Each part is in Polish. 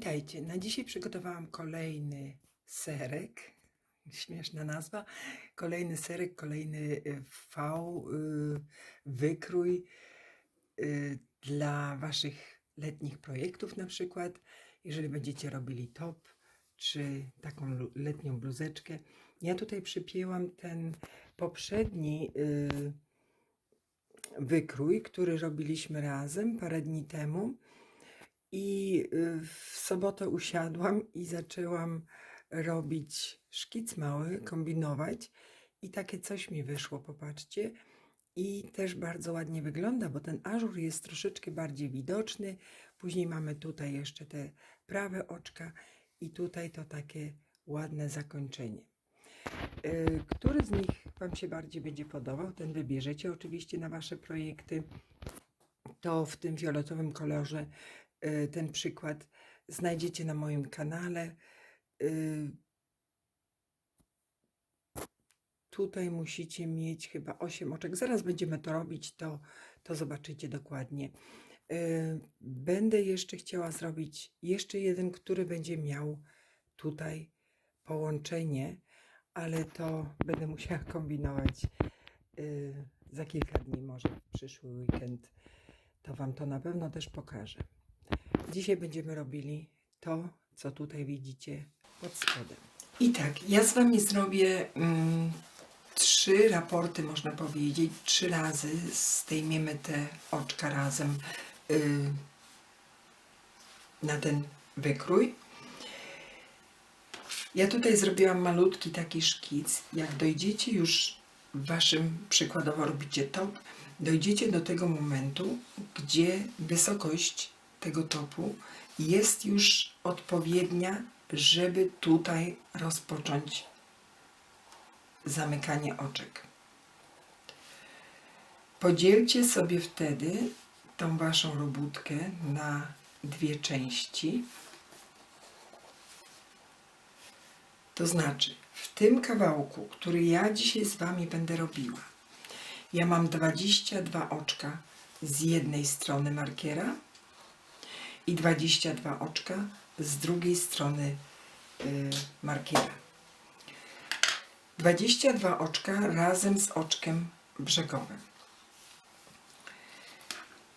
Witajcie. Na dzisiaj przygotowałam kolejny serek. Śmieszna nazwa. Kolejny serek, kolejny y, V, y, wykrój y, dla Waszych letnich projektów na przykład. Jeżeli będziecie robili top, czy taką letnią bluzeczkę. Ja tutaj przypięłam ten poprzedni y, wykrój, który robiliśmy razem parę dni temu. I y, w sobotę usiadłam i zaczęłam robić szkic mały, kombinować. I takie coś mi wyszło, popatrzcie. I też bardzo ładnie wygląda, bo ten ażur jest troszeczkę bardziej widoczny. Później mamy tutaj jeszcze te prawe oczka i tutaj to takie ładne zakończenie. Y, Który z nich Wam się bardziej będzie podobał, ten wybierzecie oczywiście na Wasze projekty. To w tym fioletowym kolorze ten przykład znajdziecie na moim kanale. Y, Tutaj musicie mieć chyba 8 oczek. Zaraz będziemy to robić, to, to zobaczycie dokładnie. Y, Będę jeszcze chciała zrobić jeszcze jeden, który będzie miał tutaj połączenie, ale to będę musiała kombinować za kilka dni, może w przyszły weekend. To Wam to na pewno też pokażę. Dzisiaj będziemy robili to, co tutaj widzicie pod spodem. I tak, ja z Wami zrobię mm, trzy raporty, można powiedzieć, trzy razy zdejmiemy te oczka razem y, na ten wykrój. Ja tutaj zrobiłam malutki taki szkic. Jak dojdziecie już w waszym, przykładowo robicie top, dojdziecie do tego momentu, gdzie wysokość tego topu jest już odpowiednia, żeby tutaj rozpocząć zamykanie oczek. Podzielcie sobie wtedy tą waszą robótkę na dwie części. To znaczy, w tym kawałku, który ja dzisiaj z Wami będę robiła, ja mam 22 oczka z jednej strony markiera i 22 oczka z drugiej strony y, markiera. 22 oczka razem z oczkiem brzegowym.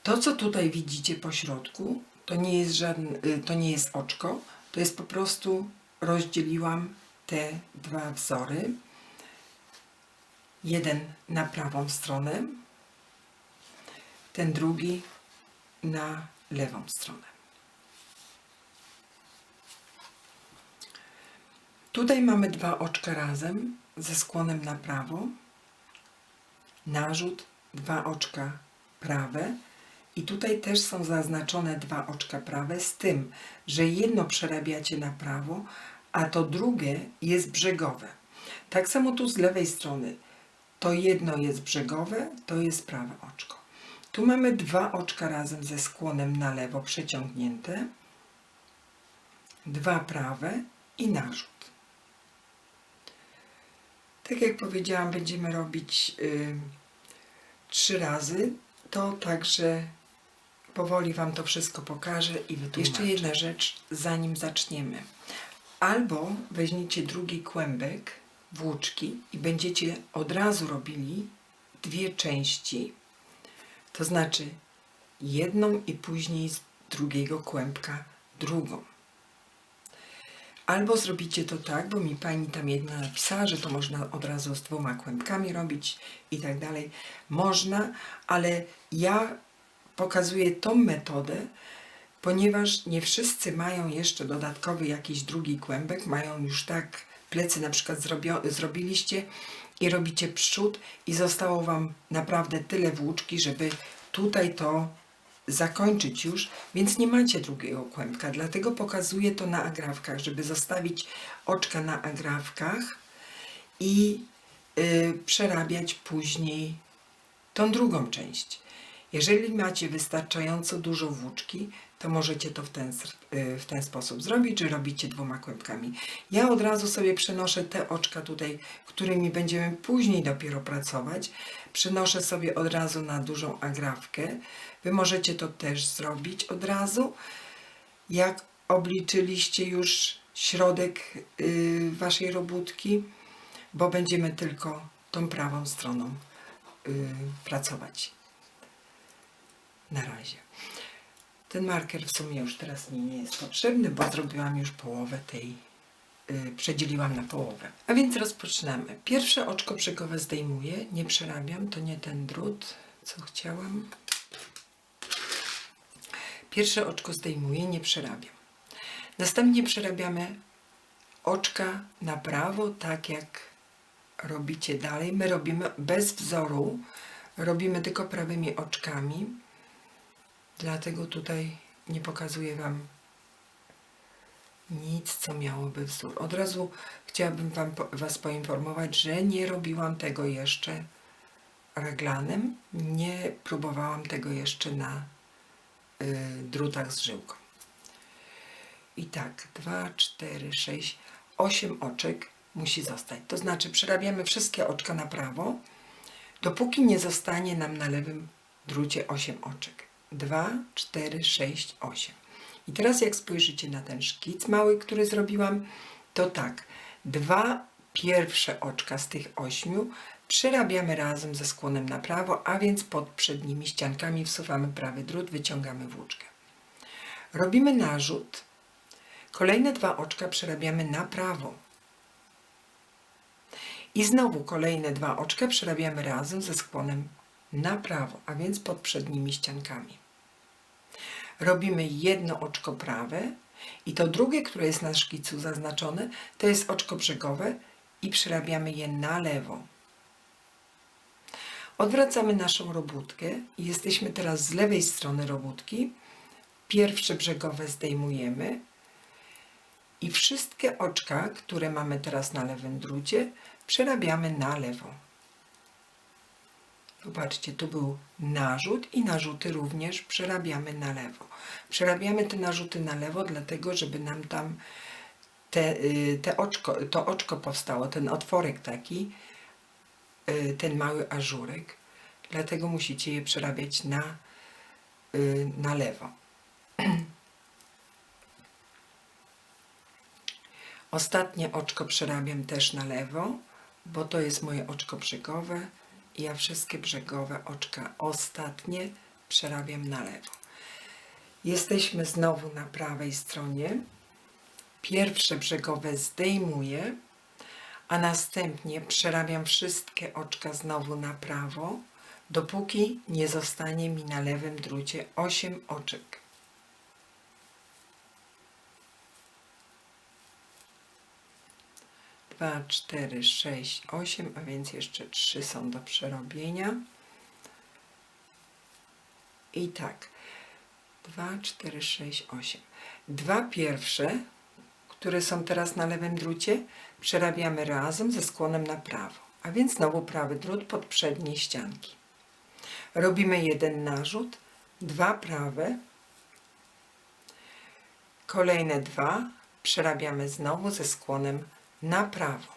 To, co tutaj widzicie po środku, to nie jest żadne, to nie jest oczko, to jest po prostu rozdzieliłam te dwa wzory. Jeden na prawą stronę, ten drugi na lewą stronę. Tutaj mamy dwa oczka razem ze skłonem na prawo, narzut, dwa oczka prawe i tutaj też są zaznaczone dwa oczka prawe z tym, że jedno przerabiacie na prawo, a to drugie jest brzegowe. Tak samo tu z lewej strony. To jedno jest brzegowe, to jest prawe oczko. Tu mamy dwa oczka razem ze skłonem na lewo przeciągnięte, dwa prawe i narzut. Tak jak powiedziałam, będziemy robić trzy razy. To także powoli Wam to wszystko pokażę i wytłumaczę. Jeszcze jedna rzecz, zanim zaczniemy. Albo weźmiecie drugi kłębek włóczki i będziecie od razu robili dwie części, to znaczy jedną i później z drugiego kłębka drugą. Albo zrobicie to tak, bo mi pani tam jedna napisała, że to można od razu z dwoma kłębkami robić i tak dalej. Można, ale ja pokazuję tą metodę, ponieważ nie wszyscy mają jeszcze dodatkowy jakiś drugi kłębek, mają już tak plecy na przykład zrobio, zrobiliście i robicie przód i zostało Wam naprawdę tyle włóczki, żeby tutaj to zakończyć już, więc nie macie drugiego kłębka, dlatego pokazuję to na agrafkach, żeby zostawić oczka na agrafkach i y, przerabiać później tą drugą część. Jeżeli macie wystarczająco dużo włóczki, to możecie to w ten, y, w ten sposób zrobić, że robicie dwoma kłębkami. Ja od razu sobie przenoszę te oczka tutaj, którymi będziemy później dopiero pracować. Przenoszę sobie od razu na dużą agrafkę. Wy możecie to też zrobić od razu. Jak obliczyliście już środek y, waszej robótki, bo będziemy tylko tą prawą stroną y, pracować. Na razie. Ten marker w sumie już teraz mi nie jest potrzebny, bo zrobiłam już połowę tej, y, przedzieliłam na połowę. A więc rozpoczynamy. Pierwsze oczko brzegowe zdejmuję, nie przerabiam, to nie ten drut, co chciałam. Pierwsze oczko zdejmuję, nie przerabiam. Następnie przerabiamy oczka na prawo, tak jak robicie dalej. My robimy bez wzoru, robimy tylko prawymi oczkami. Dlatego tutaj nie pokazuję Wam nic, co miałoby wzór. Od razu chciałabym wam, Was poinformować, że nie robiłam tego jeszcze reglanem. Nie próbowałam tego jeszcze na drutach z żyłką. I tak, 2, 4, 6, 8 oczek musi zostać. To znaczy przerabiamy wszystkie oczka na prawo, dopóki nie zostanie nam na lewym drucie 8 oczek. 2, 4, 6, 8. I teraz jak spojrzycie na ten szkic mały, który zrobiłam, to tak, dwa pierwsze oczka z tych ośmiu przerabiamy razem ze skłonem na prawo, a więc pod przednimi ściankami wsuwamy prawy drut, wyciągamy włóczkę. Robimy narzut. Kolejne dwa oczka przerabiamy na prawo. I znowu kolejne dwa oczka przerabiamy razem ze skłonem na prawo, a więc pod przednimi ściankami. Robimy jedno oczko prawe i to drugie, które jest na szkicu zaznaczone, to jest oczko brzegowe i przerabiamy je na lewo. Odwracamy naszą robótkę i jesteśmy teraz z lewej strony robótki. Pierwsze brzegowe zdejmujemy i wszystkie oczka, które mamy teraz na lewym drucie, przerabiamy na lewo. Zobaczcie, tu był narzut i narzuty również przerabiamy na lewo. Przerabiamy te narzuty na lewo, dlatego żeby nam tam te, y, te oczko, to oczko powstało, ten otworek taki, ten mały ażurek. Dlatego musicie je przerabiać na, y, na lewo. Ostatnie oczko przerabiam też na lewo, bo to jest moje oczko brzegowe i ja wszystkie brzegowe oczka ostatnie przerabiam na lewo. Jesteśmy znowu na prawej stronie. Pierwsze brzegowe zdejmuję, a następnie przerabiam wszystkie oczka znowu na prawo, dopóki nie zostanie mi na lewym drucie 8 oczek. Dwa, cztery, sześć, osiem, a więc jeszcze trzy są do przerobienia. I tak, dwa, cztery, sześć, osiem. Dwa pierwsze, które są teraz na lewym drucie, przerabiamy razem ze skłonem na prawo, a więc znowu prawy drut pod przednie ścianki. Robimy jeden narzut, dwa prawe, kolejne dwa przerabiamy znowu ze skłonem na prawo.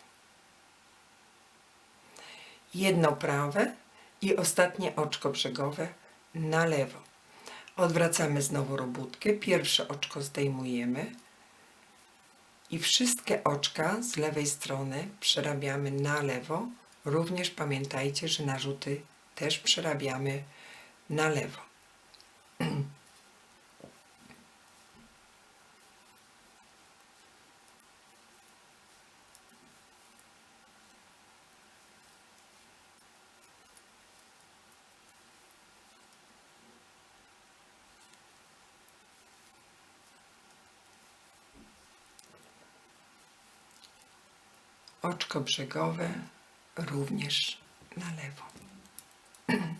Jedno prawe i ostatnie oczko brzegowe na lewo. Odwracamy znowu robótkę. Pierwsze oczko zdejmujemy i wszystkie oczka z lewej strony przerabiamy na lewo. Również pamiętajcie, że narzuty też przerabiamy na lewo. Oczko brzegowe również na lewo.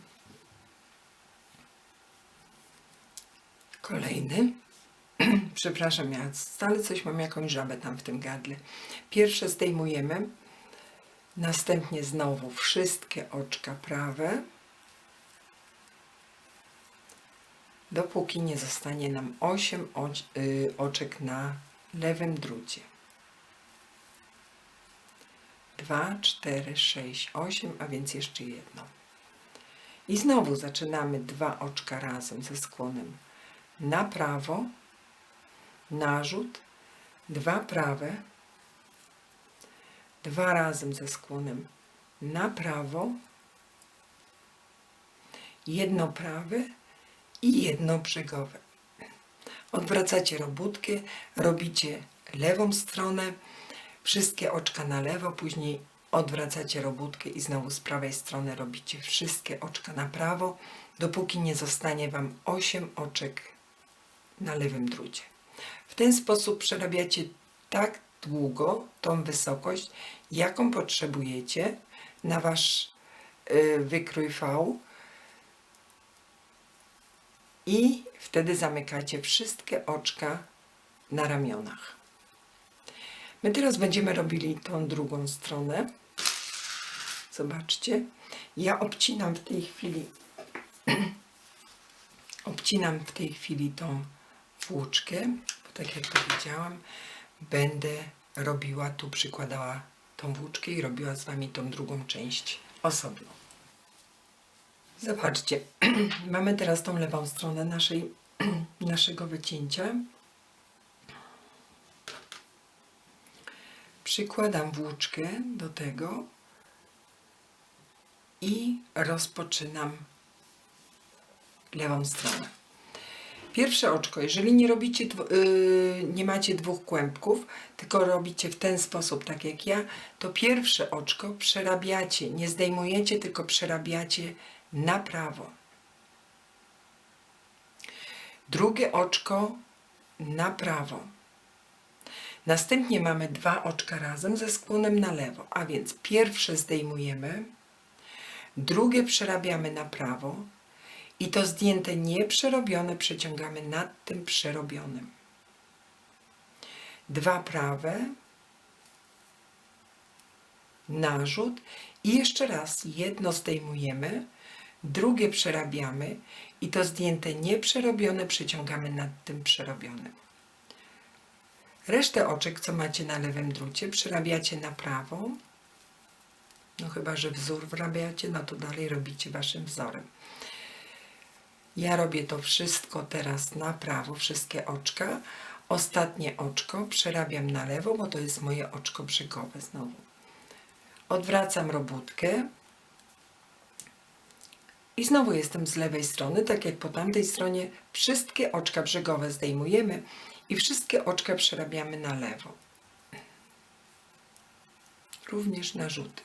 Kolejny. Przepraszam, ja stale coś mam, jakąś żabę tam w tym gardle. Pierwsze zdejmujemy, następnie znowu wszystkie oczka prawe, dopóki nie zostanie nam 8 y, oczek na lewym drucie. 2, 4, 6, 8, a więc jeszcze jedno. I znowu zaczynamy dwa oczka razem ze skłonem na prawo, narzut, dwa prawe, dwa razem ze skłonem na prawo, jedno prawe i jedno brzegowe. Odwracacie robótkę, robicie lewą stronę, wszystkie oczka na lewo, później odwracacie robótkę i znowu z prawej strony robicie wszystkie oczka na prawo, dopóki nie zostanie Wam 8 oczek na lewym drucie. W ten sposób przerabiacie tak długo tą wysokość, jaką potrzebujecie na Wasz y, wykrój V i wtedy zamykacie wszystkie oczka na ramionach. My teraz będziemy robili tą drugą stronę. Zobaczcie, ja obcinam w tej chwili obcinam w tej chwili tą włóczkę, bo tak jak powiedziałam, będę robiła tu, przykładała tą włóczkę i robiła z Wami tą drugą część osobno. Zobaczcie, mamy teraz tą lewą stronę naszej, naszego wycięcia. Przykładam włóczkę do tego i rozpoczynam lewą stronę. Pierwsze oczko, jeżeli nie robicie, yy, nie macie dwóch kłębków, tylko robicie w ten sposób, tak jak ja, to pierwsze oczko przerabiacie, nie zdejmujecie, tylko przerabiacie na prawo. Drugie oczko na prawo. Następnie mamy dwa oczka razem ze skłonem na lewo, a więc pierwsze zdejmujemy, drugie przerabiamy na prawo i to zdjęte nieprzerobione przeciągamy nad tym przerobionym. Dwa prawe, narzut i jeszcze raz jedno zdejmujemy, drugie przerabiamy i to zdjęte nieprzerobione przeciągamy nad tym przerobionym. Resztę oczek, co macie na lewym drucie, przerabiacie na prawo. No chyba, że wzór wrabiacie, no to dalej robicie waszym wzorem. Ja robię to wszystko teraz na prawo, wszystkie oczka. Ostatnie oczko przerabiam na lewo, bo to jest moje oczko brzegowe znowu. Odwracam robótkę. I znowu jestem z lewej strony, tak jak po tamtej stronie. Wszystkie oczka brzegowe zdejmujemy i wszystkie oczka przerabiamy na lewo. Również narzuty.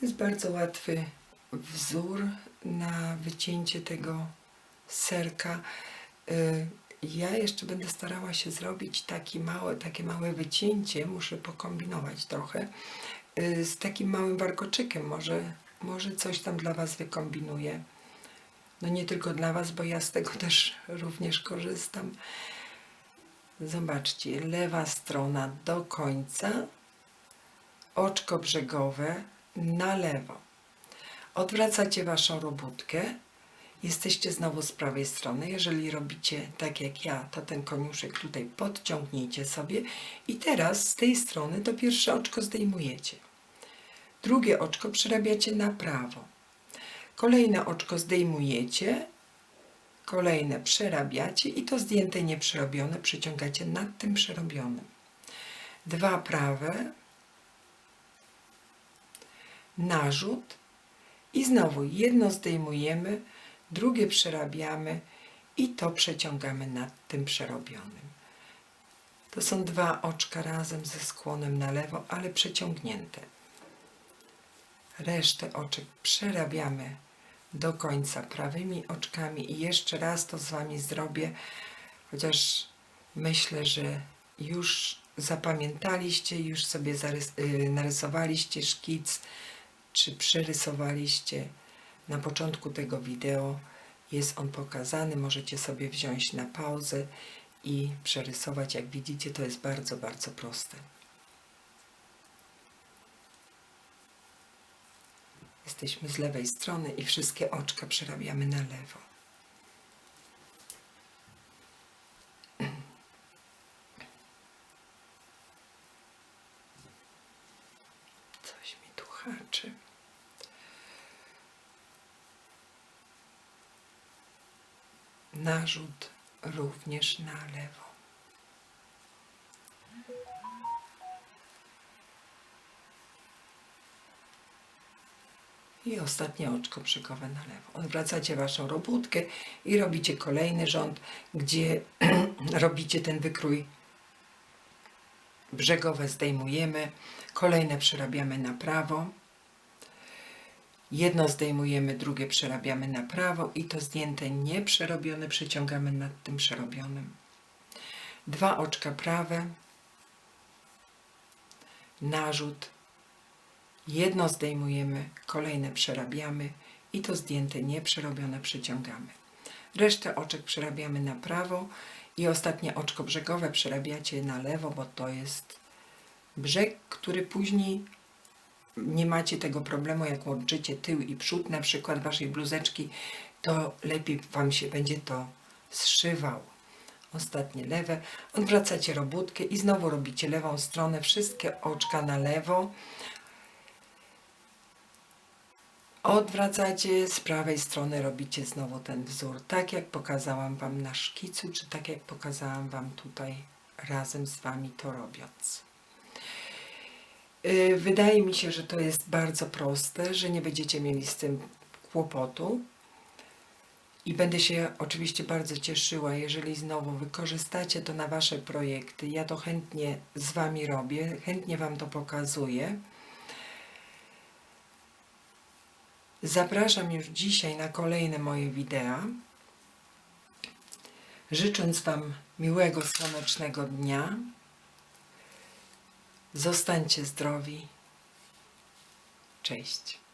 To jest bardzo łatwy wzór na wycięcie tego serka. Y, Ja jeszcze będę starała się zrobić małe, takie małe wycięcie, muszę pokombinować trochę, y, z takim małym warkoczykiem. Może, może coś tam dla Was wykombinuję. No nie tylko dla Was, bo ja z tego też również korzystam. Zobaczcie, lewa strona do końca, oczko brzegowe na lewo. Odwracacie Waszą robótkę. Jesteście znowu z prawej strony. Jeżeli robicie tak jak ja, to ten koniuszek tutaj podciągnijcie sobie. I teraz z tej strony to pierwsze oczko zdejmujecie. Drugie oczko przerabiacie na prawo. Kolejne oczko zdejmujecie. Kolejne przerabiacie i to zdjęte nieprzerobione przyciągacie nad tym przerobionym. Dwa prawe, narzut i znowu jedno zdejmujemy, drugie przerabiamy i to przeciągamy nad tym przerobionym. To są dwa oczka razem ze skłonem na lewo, ale przeciągnięte. Resztę oczek przerabiamy do końca prawymi oczkami i jeszcze raz to z Wami zrobię, chociaż myślę, że już zapamiętaliście, już sobie y, narysowaliście szkic, czy przerysowaliście. Na początku tego wideo jest on pokazany, możecie sobie wziąć na pauzę i przerysować. Jak widzicie, to jest bardzo, bardzo proste. Jesteśmy z lewej strony i wszystkie oczka przerabiamy na lewo. Coś mi tu haczy. narzut również na lewo. I ostatnie oczko brzegowe na lewo. Odwracacie waszą robótkę i robicie kolejny rząd, gdzie robicie ten wykrój brzegowe zdejmujemy, kolejne przerabiamy na prawo. Jedno zdejmujemy, drugie przerabiamy na prawo i to zdjęte nieprzerobione przeciągamy nad tym przerobionym. Dwa oczka prawe, narzut, jedno zdejmujemy, kolejne przerabiamy i to zdjęte nieprzerobione przeciągamy. Resztę oczek przerabiamy na prawo i ostatnie oczko brzegowe przerabiacie na lewo, bo to jest brzeg, który później nie macie tego problemu, jak łączycie tył i przód na przykład waszej bluzeczki, to lepiej wam się będzie to zszywało. Ostatnie lewe. Odwracacie robótkę i znowu robicie lewą stronę, wszystkie oczka na lewo. Odwracacie, z prawej strony robicie znowu ten wzór, tak jak pokazałam Wam na szkicu, czy tak jak pokazałam Wam tutaj razem z Wami to robiąc. Yy, Wydaje mi się, że to jest bardzo proste, że nie będziecie mieli z tym kłopotu. I będę się oczywiście bardzo cieszyła, jeżeli znowu wykorzystacie to na Wasze projekty. Ja to chętnie z Wami robię, chętnie Wam to pokazuję. Zapraszam już dzisiaj na kolejne moje wideo. Życząc Wam miłego, słonecznego dnia. Zostańcie zdrowi. Cześć.